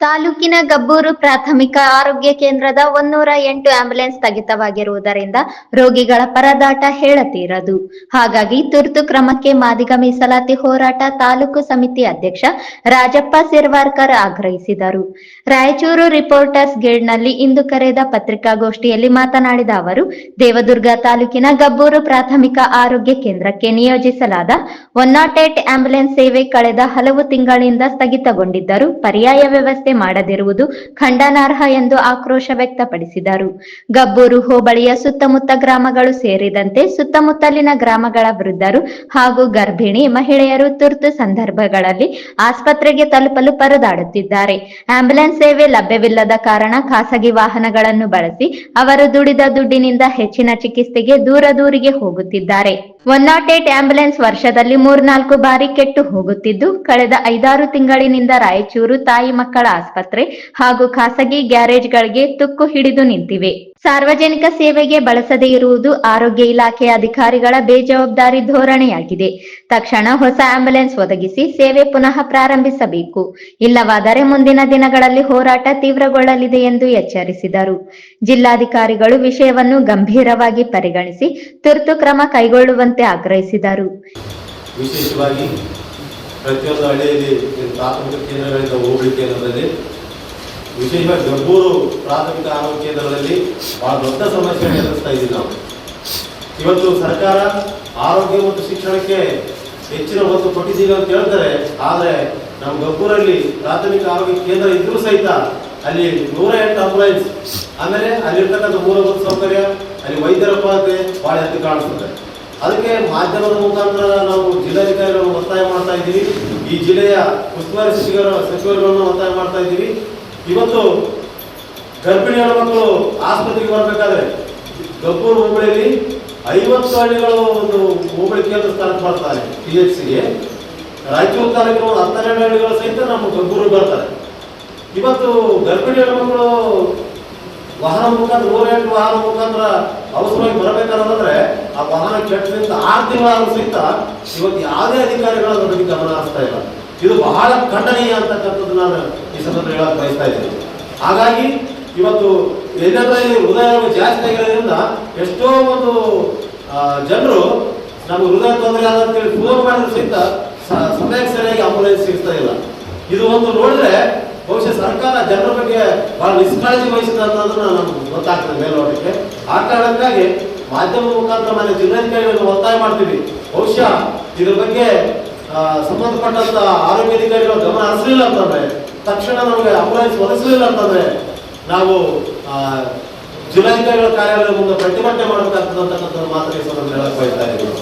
ತಾಲೂಕಿನ ಗಬ್ಬೂರು ಪ್ರಾಥಮಿಕ ಆರೋಗ್ಯ ಕೇಂದ್ರದ ಒಂದೂರ ಎಂಟು ಆಂಬ್ಯುಲೆನ್ಸ್ ಸ್ಥಗಿತವಾಗಿರುವುದರಿಂದ ರೋಗಿಗಳ ಪರದಾಟ ಹೇಳತೀರದು. ಹಾಗಾಗಿ ತುರ್ತು ಕ್ರಮಕ್ಕೆ ಮಾದಿಗ ಮೀಸಲಾತಿ ಹೋರಾಟ ತಾಲೂಕು ಸಮಿತಿ ಅಧ್ಯಕ್ಷ ರಾಜಪ್ಪ ಸಿರ್ವಾರ್ಕರ್ ಆಗ್ರಹಿಸಿದರು. ರಾಯಚೂರು ರಿಪೋರ್ಟರ್ಸ್ ಗಿಲ್ಡ್ನಲ್ಲಿ ಇಂದು ಕರೆದ ಪತ್ರಿಕಾಗೋಷ್ಠಿಯಲ್ಲಿ ಮಾತನಾಡಿದ ಅವರು, ದೇವದುರ್ಗ ತಾಲೂಕಿನ ಗಬ್ಬೂರು ಪ್ರಾಥಮಿಕ ಆರೋಗ್ಯ ಕೇಂದ್ರಕ್ಕೆ ನಿಯೋಜಿಸಲಾದ ಒನ್ ನಾಟ್ ಏಟ್ ಆಂಬ್ಯುಲೆನ್ಸ್ ಸೇವೆ ಕಳೆದ ಹಲವು ತಿಂಗಳಿಂದ ಸ್ಥಗಿತಗೊಂಡಿದ್ದರೂ ಪರ್ಯಾಯ ವ್ಯವಸ್ಥೆ ಮಾಡದಿರುವುದು ಖಂಡನಾರ್ಹ ಎಂದು ಆಕ್ರೋಶ ವ್ಯಕ್ತಪಡಿಸಿದರು. ಗಬ್ಬೂರು ಹೋಬಳಿಯ ಸುತ್ತಮುತ್ತ ಗ್ರಾಮಗಳು ಸೇರಿದಂತೆ ಸುತ್ತಮುತ್ತಲಿನ ಗ್ರಾಮಗಳ ವೃದ್ಧರು ಹಾಗೂ ಗರ್ಭಿಣಿ ಮಹಿಳೆಯರು ತುರ್ತು ಸಂದರ್ಭಗಳಲ್ಲಿ ಆಸ್ಪತ್ರೆಗೆ ತಲುಪಲು ಪರದಾಡುತ್ತಿದ್ದಾರೆ. ಆಂಬ್ಯುಲೆನ್ಸ್ ಸೇವೆ ಲಭ್ಯವಿಲ್ಲದ ಕಾರಣ ಖಾಸಗಿ ವಾಹನಗಳನ್ನು ಬಳಸಿ ಅವರು ದುಡಿದ ದುಡ್ಡಿನಿಂದ ಹೆಚ್ಚಿನ ಚಿಕಿತ್ಸೆಗೆ ದೂರ ದೂರಿಗೆ ಹೋಗುತ್ತಿದ್ದಾರೆ. ಒನ್ ನಾಟ್ ಏಟ್ ಆಂಬ್ಯುಲೆನ್ಸ್ ವರ್ಷದಲ್ಲಿ ಮೂರ್ನಾಲ್ಕು ಬಾರಿ ಕೆಟ್ಟು ಹೋಗುತ್ತಿದ್ದು, ಕಳೆದ ಐದಾರು ತಿಂಗಳಿನಿಂದ ರಾಯಚೂರು ತಾಯಿ ಮಕ್ಕಳ ಆಸ್ಪತ್ರೆ ಹಾಗೂ ಖಾಸಗಿ ಗ್ಯಾರೇಜ್ಗಳಿಗೆ ತುಕ್ಕು ಹಿಡಿದು ನಿಂತಿವೆ. ಸಾರ್ವಜನಿಕ ಸೇವೆಗೆ ಬಳಸದೇ ಇರುವುದು ಆರೋಗ್ಯ ಇಲಾಖೆ ಅಧಿಕಾರಿಗಳ ಬೇಜವಾಬ್ದಾರಿ ಧೋರಣೆಯಾಗಿದೆ. ತಕ್ಷಣ ಹೊಸ ಆಂಬ್ಯುಲೆನ್ಸ್ ಒದಗಿಸಿ ಸೇವೆ ಪುನಃ ಪ್ರಾರಂಭಿಸಬೇಕು. ಇಲ್ಲವಾದರೆ ಮುಂದಿನ ದಿನಗಳಲ್ಲಿ ಹೋರಾಟ ತೀವ್ರಗೊಳ್ಳಲಿದೆ ಎಂದು ಎಚ್ಚರಿಸಿದರು. ಜಿಲ್ಲಾಧಿಕಾರಿಗಳು ವಿಷಯವನ್ನು ಗಂಭೀರವಾಗಿ ಪರಿಗಣಿಸಿ ತುರ್ತು ಕ್ರಮ ಕೈಗೊಳ್ಳುವಂತೆ ಆಗ್ರಹಿಸಿದರು. ವಿಶೇಷವಾಗಿ ಪ್ರತಿಯೊಂದು ಹಳ್ಳಿಯಲ್ಲಿ ಪ್ರಾಥಮಿಕ ಕೇಂದ್ರಗಳಿಂದ ಹೋಬಳಿ ಕೇಂದ್ರದಲ್ಲಿ ವಿಶೇಷವಾಗಿ ದೊಡ್ಡೂರು ಪ್ರಾಥಮಿಕ ಆರೋಗ್ಯ ಕೇಂದ್ರದಲ್ಲಿ ಬಹಳ ದೊಡ್ಡ ಸಮಸ್ಯೆ ಎದುರಿಸ್ತಾ ಇದ್ದೀವಿ ನಾವು. ಇವತ್ತು ಸರ್ಕಾರ ಆರೋಗ್ಯ ಮತ್ತು ಶಿಕ್ಷಣಕ್ಕೆ ಹೆಚ್ಚಿನ ಒತ್ತು ಕೊಟ್ಟಿದ್ದೀವಿ ಅಂತ ಹೇಳ್ತಾರೆ. ಆದರೆ ನಮ್ಮ ಗಬ್ಬೂರಲ್ಲಿ ಪ್ರಾಥಮಿಕ ಆರೋಗ್ಯ ಕೇಂದ್ರ ಇದ್ರೂ ಸಹಿತ ಅಲ್ಲಿ ನೂರ ಎಂಟು ಅಂಬುಲೆನ್ಸ್ ಆಮೇಲೆ ಅಲ್ಲಿರ್ತಕ್ಕಂಥ ಮೂಲಭೂತ ಸೌಕರ್ಯ, ಅಲ್ಲಿ ವೈದ್ಯರ ಕೊರತೆ ಬಹಳ ಎದ್ದು ಕಾಣಿಸ್ತದೆ ಅದಕ್ಕೆ ಮಾಧ್ಯಮದ ಮುಖಾಂತರ ನಾವು ಜಿಲ್ಲಾಧಿಕಾರಿಗಳನ್ನು ಒತ್ತಾಯ ಮಾಡ್ತಾ ಇದ್ದೀವಿ. ಈ ಜಿಲ್ಲೆಯ ಉಸ್ತುವಾರಿ ಸಚಿವರ ಸಚಿವರುಗಳನ್ನು ಒತ್ತಾಯ ಮಾಡ್ತಾ ಇದ್ದೀವಿ. ಇವತ್ತು ಗರ್ಭಿಣಿಯರ ಮಕ್ಕಳು ಆಸ್ಪತ್ರೆಗೆ ಬರಬೇಕಾದ್ರೆ ಗಬ್ಬೂರು ಹೋಬಳಿಯಲ್ಲಿ ಐವತ್ತು ಹಳ್ಳಿಗಳು ಒಂದು ಹೋಬಳಿ ಕೇಂದ್ರ ಸ್ಥಾನಕ್ಕೆ ಬರ್ತಾರೆ ಪಿ ಎಚ್ ಸಿಗೆ ರಾಯಚೂರು ತಾಲೂಕಿನ ಒಂದು ಹತ್ತೆರಡು ಹಳ್ಳಿಗಳು ಸಹಿತ ನಮ್ಮ ಗಬ್ಬೂರು ಬರ್ತಾರೆ. ಇವತ್ತು ಗರ್ಭಿಣಿ ಮಕ್ಕಳು ವಾಹನ ಮುಖಾಂತರ ಓರಿಯಂಟ್ ವಾಹನ ಮುಖಾಂತರ ಅವಸರವಾಗಿ ಬರಬೇಕಾದ್ರೆ ಆ ವಾಹನ ಕೆಟ್ಟದಿಂದ ಆರು ತಿಂಗಳಾದ್ರೂ ಸಹಿತ ಇವತ್ತು ಯಾವುದೇ ಅಧಿಕಾರಿಗಳು ನಮಗೆ ಗಮನ ಹರಿಸ್ತಾ ಇಲ್ಲ. ಇದು ಬಹಳ ಖಂಡನೀಯ ಅಂತಕ್ಕಂಥದ್ದು ನಾನು ಈ ಸಂದರ್ಭ ಹೇಳಕ್ ಬಯಸ್ತಾ ಇದ್ದೀನಿ. ಹಾಗಾಗಿ ಇವತ್ತು ಎಲ್ಲದರಲ್ಲಿ ಹೃದಯ ಜಾಸ್ತಿ ಆಗಿರೋದ್ರಿಂದ ಎಷ್ಟೋ ಒಂದು ಜನರು ನಮ್ಗೆ ಹೃದಯ ತೊಂದರೆ ಆದ ಅಂತೇಳಿ ಫೋನ್ ಮಾಡಿದ್ರು ಸಹಿತ ಸಮಯಕ್ಕೆ ಸರಿಯಾಗಿ ಆಂಬುಲೆನ್ಸ್ ಸಿಗ್ತಾ ಇಲ್ಲ. ಇದು ಒಂದು ನೋಡಿದ್ರೆ ಬಹುಶಃ ಸರ್ಕಾರ ಜನರ ಬಗ್ಗೆ ಬಹಳ ನಿಷ್ಕಾಳಜಿ ವಹಿಸಿದೆ ಅನ್ನೋದನ್ನ ನಮ್ಗೆ ಗೊತ್ತಾಗ್ತದೆ ಮೇಲ್ನೋಟಕ್ಕೆ. ಆ ಕಾರಣಕ್ಕಾಗಿ ಮಾಧ್ಯಮ ಮುಖಾಂತರ ಮನೆ ಜಿಲ್ಲಾಧಿಕಾರಿಗಳನ್ನು ಒತ್ತಾಯ ಮಾಡ್ತೀವಿ. ಬಹುಶಃ ಇದ್ರ ಬಗ್ಗೆ ಸಂಬಂಧಪಟ್ಟಂತ ಆರೋಗ್ಯ ಅಧಿಕಾರಿಗಳು ಗಮನ ಹರಿಸಲಿಲ್ಲ ಅಂತಂದ್ರೆ, ತಕ್ಷಣ ನಮಗೆ ಅಂಬುಲೆನ್ಸ್ ಒದಗಿಸಲಿಲ್ಲ ಅಂತಂದ್ರೆ, ನಾವು ಜಿಲ್ಲಾಧಿಕಾರಿಗಳ ಕಾರ್ಯಾಲಯದ ಮುಂದೆ ಪ್ರತಿಭಟನೆ ಮಾಡಬೇಕಾಗ್ತದಂತಕ್ಕಂಥ ಮಾತ್ರ ಈ ಸಂಬಂಧ ಹೇಳಕ್ ಬಯಸ್ತಾ ಇದ್ದೀವಿ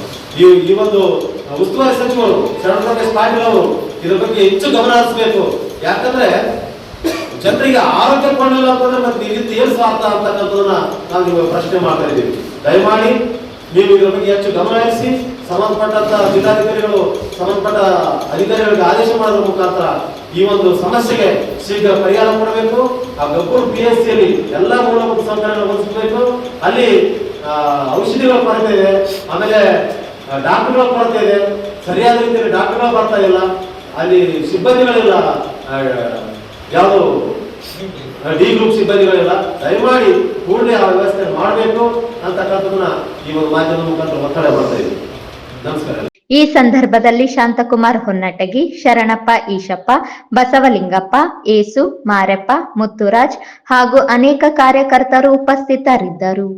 ಈ ಈ ಒಂದು ಉಸ್ತುವಾರಿ ಸಚಿವರು, ಶರಣ ಪ್ರಕಾಶ್ ಪಾಟೀಲ್ ಅವರು ಇದ್ರ ಬಗ್ಗೆ ಹೆಚ್ಚು ಗಮನ ಹರಿಸಬೇಕು. ಯಾಕಂದ್ರೆ, ಜನರಿಗೆ ಆರೋಗ್ಯ ಕೊಡಲಿಲ್ಲ ಅಂತಂದ್ರೆ ಮತ್ತೆ ಇದಕ್ಕೆ ಏನು ಸ್ವಾರ್ಥ ಅಂತಕ್ಕಂಥದನ್ನ ನಾವು ಪ್ರಶ್ನೆ ಮಾಡ್ತಾ ಇದ್ದೀವಿ. ದಯಮಾಡಿ ನೀವು ಇದರ ಬಗ್ಗೆ ಹೆಚ್ಚು ಗಮನ ಹರಿಸಿ, ಸಂಬಂಧಪಟ್ಟಂತ ಜಿಲ್ಲಾಧಿಕಾರಿಗಳು, ಸಂಬಂಧಪಟ್ಟ ಅಧಿಕಾರಿಗಳಿಗೆ ಆದೇಶ ಮಾಡೋದ್ರ ಮುಖಾಂತರ ಈ ಒಂದು ಸಮಸ್ಯೆಗೆ ಶೀಘ್ರ ಪರಿಹಾರ ಕೊಡಬೇಕು. ಆ ಗಬ್ಬೂರು ಪಿ ಎಸ್ ಸಿಯಲ್ಲಿ ಎಲ್ಲ ಮೂಲಭೂತ ಸೌಕರ್ಯಗಳನ್ನು ಒದಗಿಸಬೇಕು. ಅಲ್ಲಿ ಔಷಧಿಗಳ ಕೊರತೆ ಇದೆ. ಆಮೇಲೆ ಡಾಕ್ಟರ್ಗಳ ಕೊರತೆ ಇದೆ. ಸರಿಯಾದ ರೀತಿಯಲ್ಲಿ ಡಾಕ್ಟರ್ಗಳು ಬರ್ತಾ ಇಲ್ಲ. ಅಲ್ಲಿ ಸಿಬ್ಬಂದಿಗಳಿಲ್ಲ. ಯಾವುದು? ಡಿ ಗ್ರೂಪ್ ಸಿಬ್ಬಂದಿಗಳಿಲ್ಲ. ದಯಮಾಡಿ ಕೂಡಲೇ ಆ ವ್ಯವಸ್ಥೆ ಮಾಡಬೇಕು ಅಂತಕ್ಕಂಥದನ್ನ ಈ ಒಂದು ಮಾಧ್ಯಮದ ಮುಖಾಂತರ ಒತ್ತಡ ಮಾಡ್ತಾ ಇದ್ದೀವಿ. ನಮಸ್ಕಾರ. ಈ ಸಂದರ್ಭದಲ್ಲಿ ಶಾಂತಕುಮಾರ್ ಹೊನ್ನಟಗಿ, ಶರಣಪ್ಪ ಈಶಪ್ಪ, ಬಸವಲಿಂಗಪ್ಪ, ಏಸು, ಮಾರೆಪ್ಪ, ಮುತ್ತುರಾಜ್ ಹಾಗೂ ಅನೇಕ ಕಾರ್ಯಕರ್ತರು ಉಪಸ್ಥಿತರಿದ್ದರು.